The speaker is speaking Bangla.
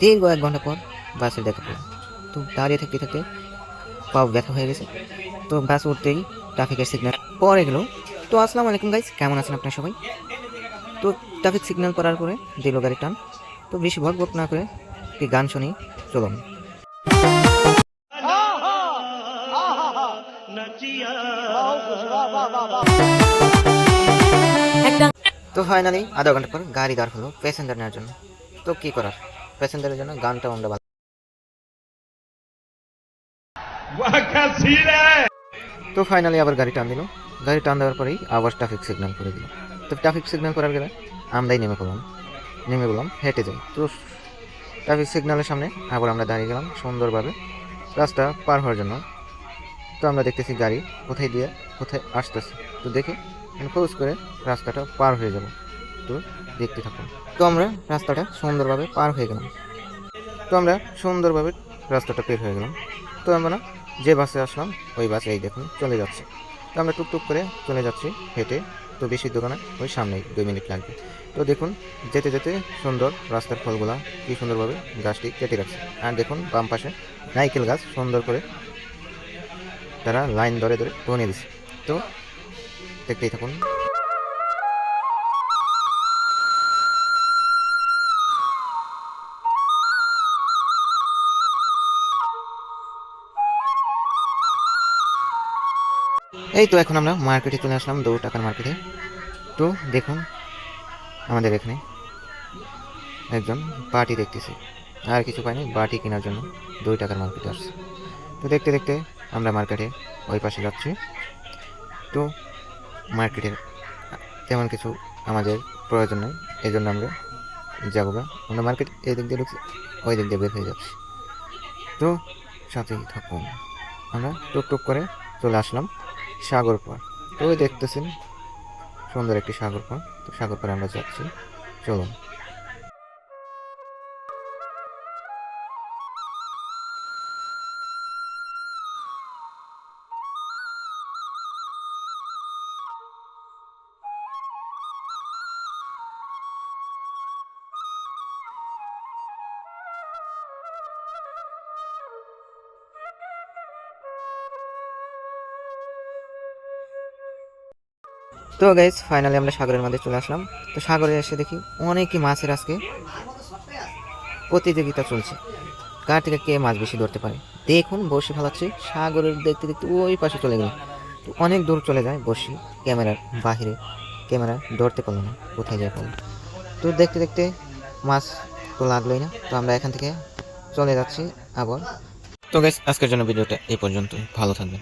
দীর্ঘ এক ঘণ্টা পর বাসের দেখা পেলাম। তো দাঁড়িয়ে থাকতে থাকতে পাও ব্যথা হয়ে গেছে। তো বাস উঠতেই ট্রাফিকের সিগন্যাল পরে গেল। তো আসসালামু আলাইকুম গাইস কেমন আছেন আপনার সবাই? তো ট্রাফিক সিগন্যাল করার পরে দিল গাড়ি টান। তো বেশি ভক ভক না করে একটি গান শুনি চলুন। তো ফাইনালি আধা ঘণ্টা পর গাড়ি দাঁড় হলো প্যাসেঞ্জার নেওয়ার জন্য। তো কি করার? প্যাসেঞ্জারের জন্য গানটাও আমরা তো ফাইনালি আবার গাড়ি টান দিল। গাড়ি টান দেওয়ার পরেই আবার ট্রাফিক সিগন্যাল করে দিল। তো ট্রাফিক সিগন্যাল করার গেলে আমরাই নেমে পড়লাম। নেমে গেলাম হেঁটে যাই। তো ট্রাফিক সিগন্যালের সামনে আবার আমরা দাঁড়িয়ে গেলাম সুন্দরভাবে। রাস্তা পার হওয়ার জন্য। তো আমরা দেখতেছি গাড়ি কোথায় দিয়ে কোথায় আসতেছে। তো দেখে মানে খোঁজ করে রাস্তাটা পার হয়ে যাব। তো দেখতে থাকুন। তো আমরা রাস্তাটা সুন্দরভাবে পার হয়ে গেলাম। তো আমরা সুন্দরভাবে রাস্তাটা পের হয়ে গেলাম। তো আমরা যে বাসে আসলাম, ওই বাসে এই দেখুন চলে যাচ্ছে। তো আমরা টুকটুক করে চলে যাচ্ছি হেঁটে। তো বেশি দোকানে ওই সামনেই দুই মিনিট লাগবে। তো দেখুন যেতে যেতে সুন্দর রাস্তার ফলগুলা কি সুন্দরভাবে গাছটি কেটে রাখছে আর দেখুন বাম পাশে নাইকেল গাছ সুন্দর করে তারা লাইন ধরে ধরে বনিয়ে দিছে। তো দেখতেই থাকুন। এই তো এখন আমরা মার্কেটে চলে আসলাম, দু টাকার মার্কেটে তো দেখুন, আমাদের এখানে একজন বাটি দেখতেছি। আর কিছু পাইনি, বাটি কেনার জন্য দুই টাকার মার্কেটে আসছে। তো দেখতে দেখতে আমরা মার্কেটে ওই পাশে যাচ্ছি। তো মার্কেটের তেমন কিছু আমাদের প্রয়োজন নেই, এই জন্য আমরা যাব গা। আমরা মার্কেট এই দিক দিয়ে ঢুকছি, ওই দিক দিয়ে বের হয়ে যাচ্ছি। তো সাথেই থাকুন। আমরা টুকটুক করে চলে আসলাম। সাগর পার তো দেখতেছেন সুন্দর একটি সাগর পার তো সাগর পাড়ে আমরা যাচ্ছি। চলুন। তো গাইজ ফাইনালি আমরা সাগরের মধ্যে চলে আসলাম। তো সাগরে এসে দেখি অনেকই মাছের আজকে প্রতিযোগিতা চলছে। কার থেকে কে মাছ বেশি ধরতে পারে? দেখুন বসি ফেলাচ্ছি। সাগরের দেখতে দেখতে ওই পাশে চলে গেল। তো অনেক দূর চলে যায় বসি ক্যামেরার বাহিরে ক্যামেরা ধরতে পারল না, কোথায় যায় পারল তো দেখতে দেখতে মাছ তো লাগলোই না। তো আমরা এখান থেকে চলে যাচ্ছি আবার। তো গাইজ আজকের জন্য ভিডিওটা এই পর্যন্ত ভালো থাকবেন।